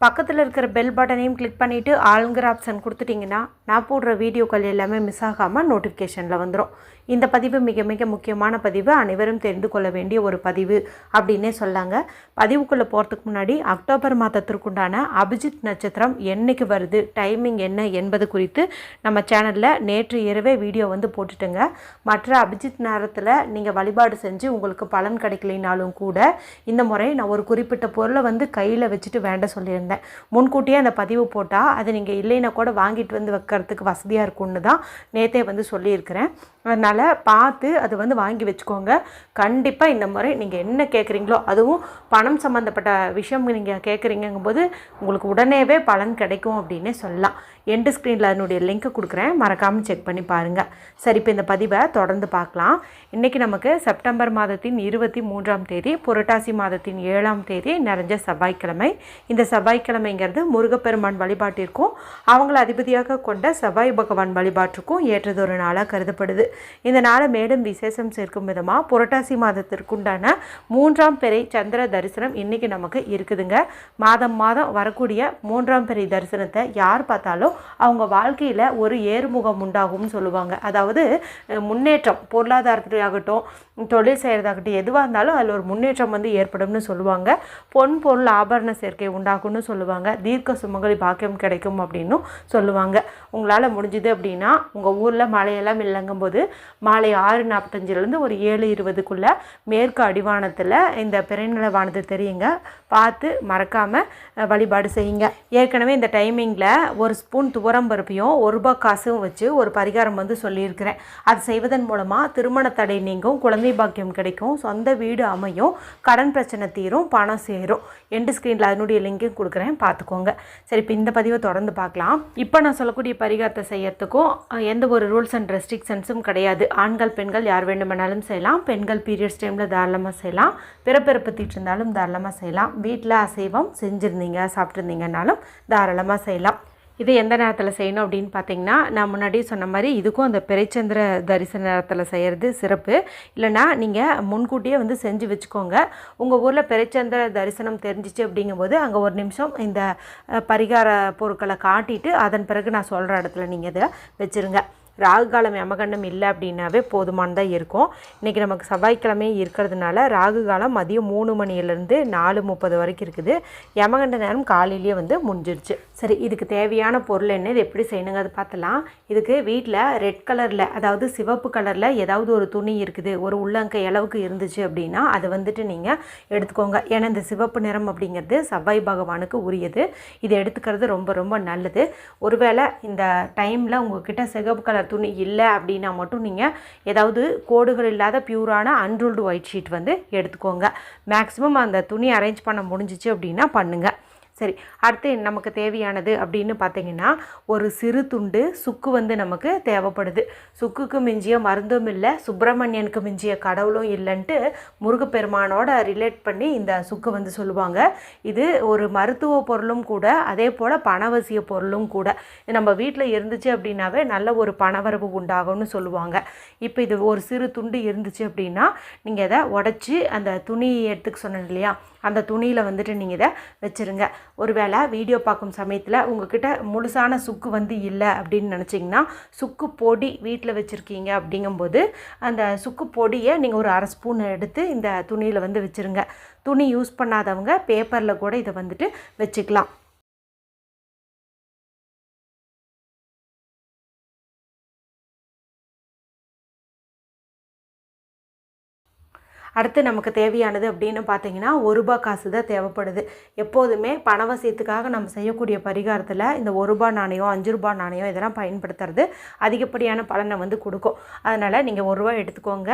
பக்கத்தில் இருக்கிற பெல் பட்டனையும் கிளிக் பண்ணிவிட்டு ஆளுங்கிற ஆப்ஷன் கொடுத்துட்டிங்கன்னா நான் போடுற வீடியோக்கள் எல்லாமே மிஸ் ஆகாமல் நோட்டிஃபிகேஷனில் வந்துடும் இந்த பதிவு மிக மிக முக்கியமான பதிவு. அனைவரும் தெரிந்து கொள்ள வேண்டிய ஒரு பதிவு அப்படின்னே சொல்லாங்க. பதிவுக்குள்ளே போகிறதுக்கு முன்னாடி அக்டோபர் மாதத்திற்குண்டான அபிஜித் நட்சத்திரம் என்னைக்கு வருது? டைமிங் என்ன என்பது குறித்து நம்ம சேனலில் நேற்று இரவே வீடியோ வந்து போட்டுட்டுங்க. மற்ற அபிஜித் நேரத்தில் நீங்கள் வழிபாடு செஞ்சு உங்களுக்கு பலன் கிடைக்கலைனாலும் கூட இந்த முறை நான் ஒரு குறிப்பிட்ட பொருளை வந்து கையில் வச்சுட்டு வேண்ட சொல்லியிருந்தேன் முன்கூட்டியே அந்த பதிவு போட்டால் அது நீங்கள் இல்லைன்னா கூட வாங்கிட்டு வந்து வைக்கிறதுக்கு வசதியாக இருக்கும்னு தான் நேற்றே வந்து சொல்லியிருக்கிறேன். அதனால் பார்த்து அது வந்து வாங்கி வச்சுக்கோங்க. கண்டிப்பாக இந்த முறை நீங்கள் என்ன கேட்குறீங்களோ அதுவும் பணம் சம்மந்தப்பட்ட விஷயம் நீங்கள் கேட்குறீங்கும்போது உங்களுக்கு உடனேவே பலன் கிடைக்கும் அப்படின்னே சொல்லலாம். எண்டு ஸ்க்ரீனில் அதனுடைய லிங்க்கை கொடுக்குறேன். மறக்காமல் செக் பண்ணி பாருங்கள் சரி இப்போ இந்த பதிவை தொடர்ந்து பார்க்கலாம். இன்றைக்கி நமக்கு செப்டம்பர் மாதத்தின் இருபத்தி மூன்றாம் தேதி புரட்டாசி மாதத்தின் ஏழாம் தேதி நிறைஞ்ச செவ்வாய்க்கிழமை. இந்த செவ்வாய்க்கிழமைங்கிறது முருகப்பெருமான் வழிபாட்டிற்கும் அவங்கள அதிபதியாக கொண்ட செவ்வாய் பகவான் வழிபாட்டுக்கும் ஏற்றதொரு நாளாக கருதப்படுது. இந்த நாளை மேலும் விசேஷம் சேர்க்கும் விதமாக புரட்டாசி மாதத்திற்குண்டான மூன்றாம் பிறை சந்திர தரிசனம் இன்றைக்கி நமக்கு இருக்குதுங்க. மாதம் மாதம் வரக்கூடிய மூன்றாம் பிறை தரிசனத்தை யார் பார்த்தாலும் அவங்க வாழ்க்கையில் ஒரு ஏறுமுகம் உண்டாகும்னு சொல்லுவாங்க. அதாவது முன்னேற்றம் பொருளாதாரத்துலேயாகட்டும் தொழில் செய்கிறதாகட்டும் எதுவாக இருந்தாலும் அதில் ஒரு முன்னேற்றம் வந்து ஏற்படும்னு சொல்லுவாங்க. பொன் பொருள் ஆபரண சேர்க்கை உண்டாகும்னு சொல்லுவாங்க. தீர்க்க சுமங்கலி பாக்கியம் கிடைக்கும் அப்படின்னும் சொல்லுவாங்க. உங்களால் முடிஞ்சுது அப்படின்னா உங்கள் ஊரில் மழையெல்லாம் இல்லைங்கும்போது மாலை ஆறு நாற்பத்தஞ்சிலேருந்து ஒரு ஏழு இருபதுக்குள்ளே மேற்கு அடிவானத்தில் இந்த பிறநிலவானது தெரியுங்க. பார்த்து மறக்காமல் வழிபாடு செய்யுங்க. ஏற்கனவே இந்த டைமிங்கில் ஒரு ஸ்பூன் துவரம் பருப்பையும் ஒரு ரூபாய் காசும் வச்சு ஒரு பரிகாரம் வந்து சொல்லியிருக்கிறேன். அது செய்வதன் மூலமாக திருமண தடை நீங்கும் குழந்தை பாக்கியம் கிடைக்கும். சொந்த வீடு அமையும். கடன் பிரச்சனை தீரும். பணம் சேரும். எண்டு ஸ்க்ரீனில் அதனுடைய லிங்கையும் கொடுக்குறேன். பார்த்துக்கோங்க. சரி இப்போ இந்த பதிவை தொடர்ந்து பார்க்கலாம். இப்போ நான் சொல்லக்கூடிய பரிகாரத்தை செய்யறதுக்கும் எந்த ஒரு ரூல்ஸ் அண்ட் ரெஸ்ட்ரிக்ஷன்ஸும் கிடையாது. ஆண்கள் பெண்கள் யார் வேண்டுமானாலும் செய்யலாம். பெண்கள் பீரியட்ஸ் டைமில் தாராளமாக செய்யலாம். பிறப்பிறப்பு தீட்டிருந்தாலும் தாராளமாக செய்யலாம். வீட்டில் அசைவம் செஞ்சுருந்தீங்க சாப்பிட்ருந்தீங்கன்னாலும் தாராளமாக செய்யலாம். இது எந்த நேரத்தில் செய்யணும் அப்படின்னு பார்த்தீங்கன்னா நான் முன்னாடியே சொன்ன மாதிரி இதுக்கும் அந்த பிறைச்சந்திர தரிசன நேரத்தில் செய்கிறது சிறப்பு. இல்லைன்னா நீங்கள் முன்கூட்டியே வந்து செஞ்சு வச்சுக்கோங்க. உங்கள் ஊரில் பிறைச்சந்திர தரிசனம் தெரிஞ்சிச்சு அப்படிங்கும்போது அங்கே ஒரு நிமிஷம் இந்த பரிகார பொருட்களை காட்டிட்டு அதன் பிறகு நான் சொல்கிற இடத்துல நீங்கள் இதை வச்சுருங்க. ராகு காலம் யமகண்டம் இல்லை அப்படின்னாவே போதுமானதாக இருக்கும். இன்றைக்கி நமக்கு செவ்வாய்க்கிழமை இருக்கிறதுனால ராகு காலம் மதியம் மூணு மணியிலேருந்து நாலு முப்பது வரைக்கும் இருக்குது. யமகண்ட நேரம் காலையிலேயே வந்து முடிஞ்சிருச்சு. சரி இதுக்கு தேவையான பொருள் என்ன இது எப்படி செய்யணுங்க அது பார்த்தலாம். இதுக்கு வீட்டில் ரெட் கலரில் அதாவது சிவப்பு கலரில் ஏதாவது ஒரு துணி இருக்குது ஒரு உள்ளங்கை அளவுக்கு இருந்துச்சு அப்படின்னா அதை வந்துட்டு நீங்கள் எடுத்துக்கோங்க. ஏன்னா இந்த சிவப்பு நிறம் அப்படிங்கிறது செவ்வாய் பகவானுக்கு உரியது. இதை எடுத்துக்கிறது ரொம்ப ரொம்ப நல்லது. ஒருவேளை இந்த டைமில் உங்ககிட்ட சிவப்பு கலர் துணி இல்லை அப்படின்னா மட்டும் நீங்கள் ஏதாவது கோடுகள் இல்லாத பியூரான அன்ரூல்டு ஒயிட் ஷீட் வந்து எடுத்துக்கோங்க. மேக்ஸிமம் அந்த துணி அரேஞ்ச் பண்ண முடிஞ்சிச்சு அப்படின்னா பண்ணுங்கள் சரி அடுத்து நமக்கு தேவையானது அப்படின்னு பார்த்தீங்கன்னா ஒரு சிறு துண்டு சுக்கு வந்து நமக்கு தேவைப்படுது. சுக்குக்கு மிஞ்சிய மருந்தும் இல்லை சுப்பிரமணியனுக்கு மிஞ்சிய கடவுளும் இல்லைன்ட்டு முருகப்பெருமானோட ரிலேட் பண்ணி இந்த சுக்கு வந்து சொல்லுவாங்க. இது ஒரு மருத்துவ பொருளும் கூட அதே போல் பணவசிய பொருளும் கூட. இது நம்ம வீட்டில் இருந்துச்சு அப்படின்னாவே நல்ல ஒரு பணவரவு உண்டாகும்னு சொல்லுவாங்க. இப்போ இது ஒரு சிறு துண்டு இருந்துச்சு அப்படின்னா நீங்கள் இதை உடச்சி அந்த துணி எடுத்துக்க சொன்னேன் இல்லையா? அந்த துணியில் வந்துட்டு நீங்கள் இதை வச்சுருங்க. ஒருவேளை வீடியோ பார்க்கும் சமயத்தில் உங்ககிட்ட முழுசான சுக்கு வந்து இல்லை அப்படின்னு நினச்சிங்கன்னா சுக்கு பொடி வீட்டில் வச்சுருக்கீங்க அப்படிங்கும்போது அந்த சுக்கு பொடியை நீங்கள் ஒரு அரை ஸ்பூன் எடுத்து இந்த துணியில் வந்து வச்சுருங்க. துணி யூஸ் பண்ணாதவங்க பேப்பரில் கூட இதை வந்துட்டு வச்சுக்கலாம். அடுத்து நமக்கு தேவையானது அப்படின்னு பார்த்தீங்கன்னா ஒரு ரூபாய் காசு தான் தேவைப்படுது. எப்போதுமே பணவசியத்துக்காக நம்ம செய்யக்கூடிய பரிகாரத்தில் இந்த ஒரு ரூபாய் நாணயம் அஞ்சு ரூபாய் நாணயம் இதெல்லாம் பயன்படுத்துறது அதிகப்படியான பலனை வந்து கொடுக்கும். அதனால் நீங்கள் ஒரு ரூபாய் எடுத்துக்கோங்க.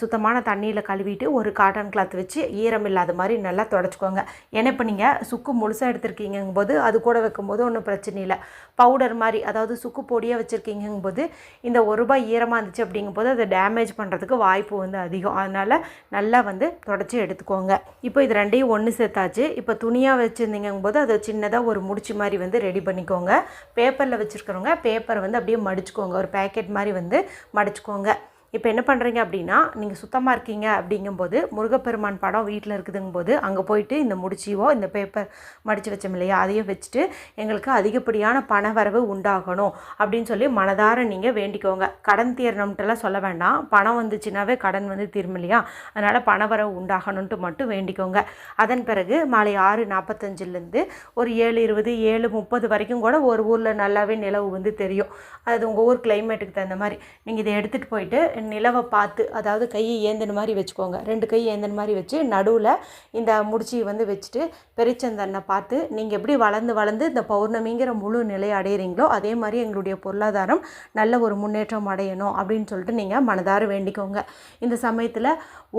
சுத்தமான தண்ணியில் கழுவிட்டு ஒரு காட்டன் கிளாத் வச்சு ஈரம் இல்லாத மாதிரி நல்லா தொடச்சிக்கோங்க. ஏன்னா இப்போ நீங்கள் சுக்கு முழுசாக எடுத்திருக்கீங்கும் போது அது கூட வைக்கும்போது ஒன்றும் பிரச்சனை இல்லை. பவுடர் மாதிரி அதாவது சுக்கு பொடியாக வச்சுருக்கீங்கும் போது இந்த ஒரு ரூபாய் ஈரமாக இருந்துச்சு அப்படிங்கும்போது அதை டேமேஜ் பண்ணுறதுக்கு வாய்ப்பு வந்து அதிகம். அதனால் நல்லா வந்து தொடச்சி எடுத்துக்கோங்க. இப்போ இது ரெண்டையும் ஒன்று சேர்த்தாச்சு. இப்போ துணியாக வச்சுருந்தீங்கும் போது அதை சின்னதாக ஒரு முடிச்சு மாதிரி வந்து ரெடி பண்ணிக்கோங்க. பேப்பரில் வச்சுருக்கிறவங்க பேப்பரை வந்து அப்படியே மடிச்சுக்கோங்க. ஒரு பேக்கெட் மாதிரி வந்து மடிச்சுக்கோங்க. இப்போ என்ன பண்ணுறீங்க அப்படின்னா நீங்கள் சுத்தமாக இருக்கீங்க அப்படிங்கும்போது முருகப்பெருமான் படம் வீட்டில் இருக்குதுங்கும்போது அங்கே போயிட்டு இந்த முடிச்சிவோ இந்த பேப்பர் மடித்து வச்சோம் இல்லையா அதையும் வச்சுட்டு எங்களுக்கு அதிகப்படியான பண வரவு உண்டாகணும் அப்படின்னு சொல்லி மனதார நீங்கள் வேண்டிக்கோங்க. கடன் தீரணம்ட்டெல்லாம் சொல்ல வேண்டாம். பணம் வந்துச்சுனாவே கடன் வந்து தீரும் இல்லையா? அதனால் பணவரவு உண்டாகணுன்ட்டு மட்டும் வேண்டிக்கோங்க. அதன் பிறகு மாலை ஆறு நாற்பத்தஞ்சிலேருந்து ஒரு ஏழு இருபது ஏழு முப்பது வரைக்கும் கூட ஒரு ஊரில் நல்லாவே நிலவு வந்து தெரியும். அது உங்கள் ஊர் கிளைமேட்டுக்கு தகுந்த மாதிரி. நீங்கள் இதை எடுத்துகிட்டு போயிட்டு நிலவை பார்த்து அதாவது கையை ஏந்தின மாதிரி வச்சுக்கோங்க. ரெண்டு கை ஏந்தின மாதிரி வச்சு நடுவில் இந்த முடிச்சி வந்து வச்சுட்டு பெருச்சந்தனை பார்த்து நீங்கள் எப்படி வளர்ந்து வளர்ந்து இந்த பௌர்ணமிங்கிற முழு நிலை அடையிறீங்களோ அதே மாதிரி எங்களுடைய பொருளாதாரம் நல்ல ஒரு முன்னேற்றம் அடையணும் அப்படின்னு சொல்லிட்டு நீங்கள் மனதார வேண்டிக்கோங்க. இந்த சமயத்தில்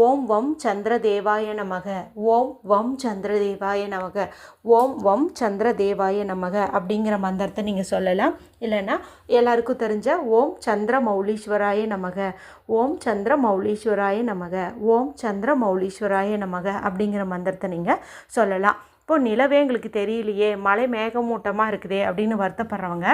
ஓம் வம் சந்திர தேவாய நமக ஓம் வம் சந்திர தேவாய நமக ஓம் வம் சந்திர தேவாய நமக அப்படிங்கிற மந்திரத்தை நீங்கள் சொல்லலாம். இல்லைன்னா எல்லாருக்கும் தெரிஞ்ச ஓம் சந்திர மௌலீஸ்வராய நமக ஓம் சந்திர மௌலீஸ்வராய நமக ஓம் சந்திர மௌலீஸ்வராய நமக அப்படிங்கிற மந்திரத்தை நீங்கள் சொல்லலாம். இப்போ நிலவே எங்களுக்கு தெரியலையே மலை மேகமூட்டமாக இருக்குதே அப்படின்னு வருத்தப்படுறவங்க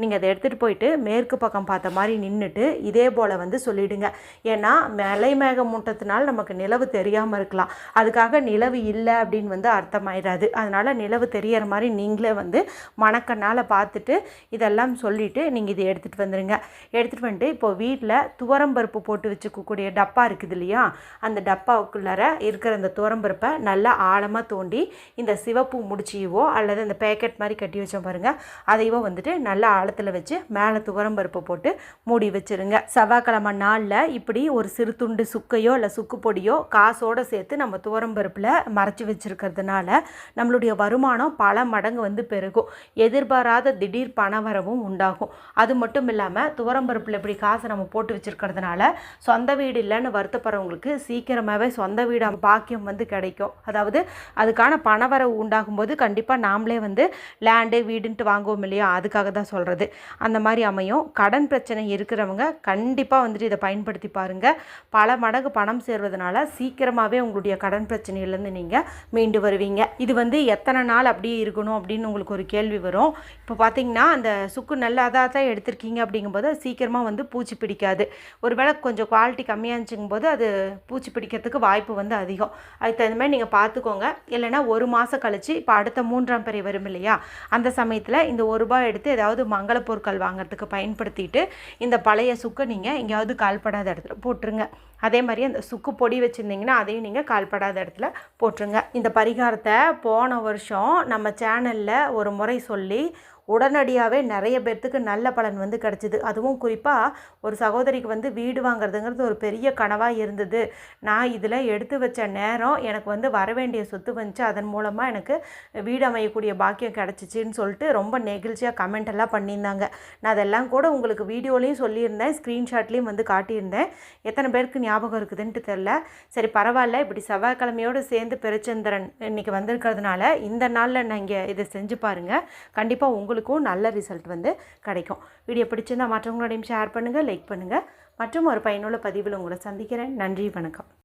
நீங்கள் அதை எடுத்துகிட்டு போயிட்டு மேற்கு பக்கம் பார்த்த மாதிரி நின்றுட்டு இதே போல் வந்து சொல்லிவிடுங்க ஏன்னா மலை மேகமூட்டத்தினால் நமக்கு நிலவு தெரியாமல் இருக்கலாம். அதுக்காக நிலவு இல்லை அப்படின்னு வந்து அர்த்தமாயிடாது அதனால் நிலவு தெரியற மாதிரி நீங்களே வந்து மணக்கண்ணால் பார்த்துட்டு இதெல்லாம் சொல்லிவிட்டு நீங்கள் இதை எடுத்துகிட்டு வந்துடுங்க எடுத்துகிட்டு வந்துட்டு இப்போது வீட்டில் துவரம்பருப்பு போட்டு வச்சுக்கக்கூடிய டப்பா இருக்குது இல்லையா? அந்த டப்பாவுக்குள்ளார இருக்கிற அந்த துவரம்பருப்பை நல்லா ஆழமாக தோண்டி இந்த சிவப்பு முடிச்சியவோ அல்லது அந்த பேக்கெட் மாதிரி கட்டி வச்சோம் பாருங்கள் அதையோ வந்துட்டு நல்லா ஆழத்தில் வச்சு மேலே துவரம் பருப்பு போட்டு மூடி வச்சுருங்க. செவ்வாய்க்கிழமை நாளில் இப்படி ஒரு சிறு துண்டு சுக்கையோ இல்லை சுக்கு பொடியோ காசோடு சேர்த்து நம்ம துவரம் பருப்பில் மறைச்சி வச்சுருக்கிறதுனால நம்மளுடைய வருமானம் பல மடங்கு வந்து பெருகும். எதிர்பாராத திடீர் பணவரவும் உண்டாகும். அது மட்டும் இல்லாமல் துவரம் பருப்பில் இப்படி காசை நம்ம போட்டு வச்சுருக்கிறதுனால சொந்த வீடு இல்லைன்னு வருத்தப்படுறவங்களுக்கு சீக்கிரமாகவே சொந்த வீடு பாக்கியம் வந்து கிடைக்கும். அதாவது அதுக்கான பணவரவு உண்டாகும்போது கண்டிப்பாக நாமளே வந்து லேண்டு வீடுன்ட்டு வாங்குவோம் இல்லையா? அதுக்காக தான் சொல்கிறது அந்த மாதிரி அமையும். கடன் பிரச்சனை இருக்கிறவங்க கண்டிப்பாக வந்துட்டு இதை பயன்படுத்தி பாருங்கள் பல மடங்கு பணம் சேர்வதனால சீக்கிரமாகவே உங்களுடைய கடன் பிரச்சனையிலேருந்து நீங்கள் மீண்டு வருவீங்க. இது வந்து எத்தனை நாள் அப்படியே இருக்கணும் அப்படின்னு உங்களுக்கு ஒரு கேள்வி வரும். இப்போ பார்த்தீங்கன்னா அந்த சுக்கு நல்லா தான் எடுத்திருக்கீங்க அப்படிங்கும்போது சீக்கிரமாக வந்து பூச்சி பிடிக்காது. ஒருவேளை கொஞ்சம் குவாலிட்டி கம்மியாக இருந்துச்சுங்கும் போது அது பூச்சி பிடிக்கிறதுக்கு வாய்ப்பு வந்து அதிகம். அதுக்கு தகுந்த மாதிரி நீங்கள் பார்த்துக்கோங்க இல்லைனா ஒரு மாத கழித்து இப்போ அடுத்த மூன்றாம் பிறை வரும் இல்லையா? அந்த சமயத்தில் இந்த ஒரு ரூபாய் எடுத்து ஏதாவது மங்கள பொருட்கள் வாங்குறதுக்கு பயன்படுத்திட்டு இந்த பழைய சுக்கை நீங்கள் எங்கேயாவது கால்படாத இடத்துல போட்டுருங்க. அதே மாதிரி அந்த சுக்கு பொடி வச்சுருந்தீங்கன்னா அதையும் நீங்கள் கால்படாத இடத்துல போட்டுருங்க. இந்த பரிகாரத்தை போன வருஷம் நம்ம சேனலில் ஒரு முறை சொல்லி உடனடியாகவே நிறைய பேர்த்துக்கு நல்ல பலன் வந்து கிடச்சிது. அதுவும் குறிப்பாக ஒரு சகோதரிக்கு வந்து வீடு வாங்குறதுங்கிறது ஒரு பெரிய கனவாக இருந்தது. நான் இதில் எடுத்து வச்ச நேரம் எனக்கு வந்து வர வேண்டிய சொத்து வந்துச்சு. அதன் மூலமாக எனக்கு வீடு அமையக்கூடிய பாக்கியம் கிடச்சிச்சின்னு சொல்லிட்டு ரொம்ப நெகிழ்ச்சியாக கமெண்ட் எல்லாம் பண்ணியிருந்தாங்க. நான் அதெல்லாம் கூட உங்களுக்கு வீடியோலையும் சொல்லியிருந்தேன். ஸ்க்ரீன்ஷாட்லேயும் வந்து காட்டியிருந்தேன். எத்தனை பேருக்கு ஞாபகம் இருக்குதுன்ட்டு தெரில சரி பரவாயில்ல. இப்படி செவ்வாய்க்கிழமையோடு சேர்ந்து பெருச்சந்திரன் இன்றைக்கி வந்திருக்கிறதுனால இந்த நாளில் நான் இங்கே இதை செஞ்சு பாருங்கள் கண்டிப்பாக உங்களுக்கு உங்களுக்கும் நல்ல ரிசல்ட் வந்து கிடைக்கும். வீடியோ பிடிச்சிருந்தால் மற்றவங்களோடையும் ஷேர் பண்ணுங்கள் லைக் பண்ணுங்கள் மற்றும் ஒரு பயனுள்ள பதிவில் உங்களை சந்திக்கிறேன். நன்றி வணக்கம்.